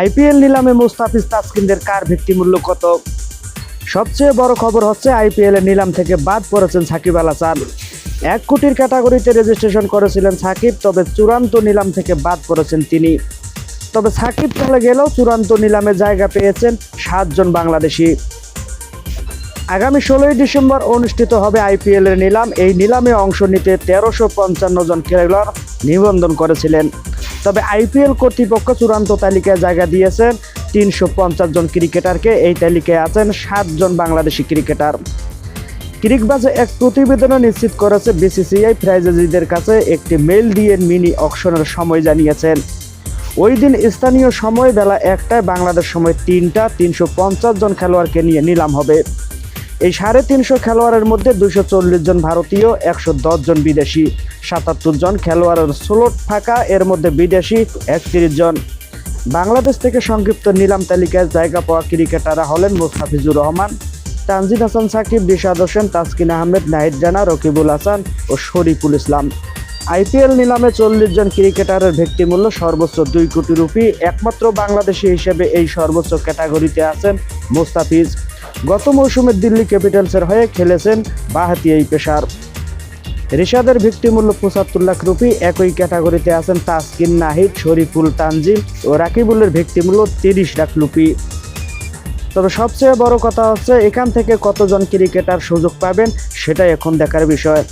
IPL নিলামে মুস্তাফিজ তাসকিনদের কার ভিত্তি মূল্য কত? সবচেয়ে বড় খবর হচ্ছে আইপিএল এর নিলাম থেকে বাদ পড়েছেন সাকিব আল হাসান। এক কোটির ক্যাটাগরিতে রেজিস্ট্রেশন করেছিলেন সাকিব, তবে চূড়ান্ত নিলাম থেকে বাদ পড়েছেন তিনি। তবে সাকিব চলে গেলেও চূড়ান্ত নিলামে জায়গা পেয়েছেন সাতজন বাংলাদেশি। আগামী ষোলোই ডিসেম্বর অনুষ্ঠিত হবে আইপিএল এর নিলাম। এই নিলামে অংশ নিতে তেরোশো পঞ্চান্ন জন খেলোয়াড় নিবন্ধন করেছিলেন। তবে আইপিএল কর্তৃপক্ষ চূড়ান্ত তালিকায় জায়গা দিয়েছেন তিনশো পঞ্চাশ জন ক্রিকেটারকে। এই তালিকায় আছেন সাতজন বাংলাদেশি ক্রিকেটার। ক্রিকবাজে এক প্রতিবেদনে নিশ্চিত করেছে বিসিসিআই, ফ্রাইজেজিদের কাছে একটি মেল দিয়ে মিনি অকশনের সময় জানিয়েছেন। ওই দিন স্থানীয় সময় বেলা একটায় বাংলাদেশ সময় তিনটা, তিনশো পঞ্চাশ জন খেলোয়াড়কে নিয়ে নিলাম হবে। এই সাড়ে তিনশো খেলোয়াড়ের মধ্যে দুশো চল্লিশ জন ভারতীয়, একশো দশ জন বিদেশি, সাতাত্তর জন খেলোয়াড়ের স্লোট থাকা এর মধ্যে বিদেশি একত্রিশ জন। বাংলাদেশ থেকে সংক্ষিপ্ত নিলাম তালিকায় জায়গা পাওয়া ক্রিকেটাররা হলেন মুস্তাফিজুর রহমান, তানজিদ হাসান, সাকিব রিশাদ হোসেন, তাসকিন আহমেদ, নাহিদ জানা রকিবুল হাসান ও শরীফুল ইসলাম। আইপিএল নিলামে চল্লিশ জন ক্রিকেটারের ভিত্তিমূল্য সর্বোচ্চ দুই কোটি রুপি, একমাত্র বাংলাদেশি হিসেবে এই সর্বোচ্চ ক্যাটাগরিতে আছেন মুস্তাফিজ। গত মৌসুমে দিল্লি ক্যাপিটালসের হয়ে খেলেছেন বাহাতি এই পেশার রিশাদের ভিত্তিমূল্য পঁচাত্তর লাখ রুপি একই ক্যাটাগরিতে আছেন তাসকিন নাহিদ, শরীফুল তানজিম ও রাকিবুলের ভিত্তিমূল্য তিরিশ লাখ রুপি। তবে সবচেয়ে বড় কথা হচ্ছে, এখান থেকে কতজন ক্রিকেটার সুযোগ পাবেন সেটাই এখন দেখার বিষয়।